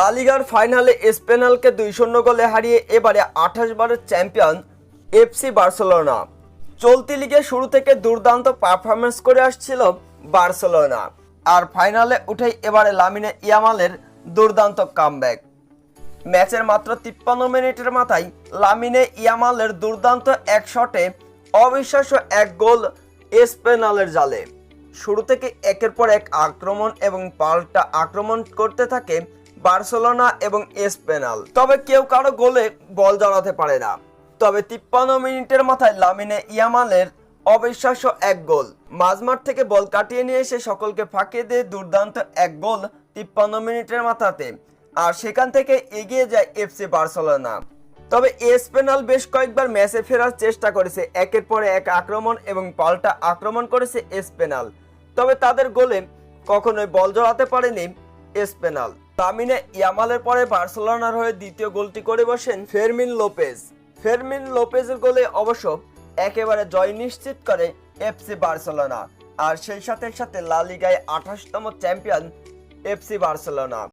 লালিগার ফাইনালে স্পেনালকে দুই শূন্য গোলে হারিয়ে এবারে আঠাশ বারের চ্যাম্পিয়ন এফসি বার্সেলোনা। চলতি লিগে শুরু থেকে দুর্দান্ত পারফরমেন্স করে আসছিল বার্সেলোনা। আর ফাইনালে উঠেই এবারে লামিনে ইয়ামালের দুর্দান্ত কামব্যাক ম্যাচের মাত্র তিপ্পান্ন মিনিটের মাথায় লামিনে ইয়ামালের দুর্দান্ত এক শটে অবিশ্বাস্য এক গোল স্পেনালের জালে। শুরু থেকে একের পর এক আক্রমণ এবং পাল্টা আক্রমণ করতে থাকে বার্সেলোনা এবং স্পেনাল তবে কেউ কারও গোলে বল জড়াতে পারে না। তবে তিপ্পান্ন মিনিটের মাথায় লামিনে ইয়ামালের অবিশ্বাস্য এক গোল। মাঝমাঠ থেকে বল কাটিয়ে নিয়ে এসে সকলকে ফাঁকিয়ে দিয়ে দুর্দান্ত এক গোল তিপ্পান্ন মিনিটের মাথাতে। আর সেখান থেকে এগিয়ে যায় এফসি বার্সেলোনা। তবে এসপেনাল বেশ কয়েকবার ম্যাচে ফেরার চেষ্টা করেছে। একের পরে এক আক্রমণ এবং পাল্টা আক্রমণ করেছে এসপেনাল তবে তাদের গোলে কখনোই বল জড়াতে পারেনি এসপেনাল তামিনে ইয়ামালের পরে বার্সেলোনার হয়ে দ্বিতীয় গোলটি করে বসেন ফেরমিন লোপেজ। ফেরমিন লোপেজের গোলে অবশ্য একেবারে জয় নিশ্চিত করে এফসি বার্সেলোনা। আর সেই সাথে সাথে লালিগায় আঠাশতম চ্যাম্পিয়ন এফসি বার্সেলোনা।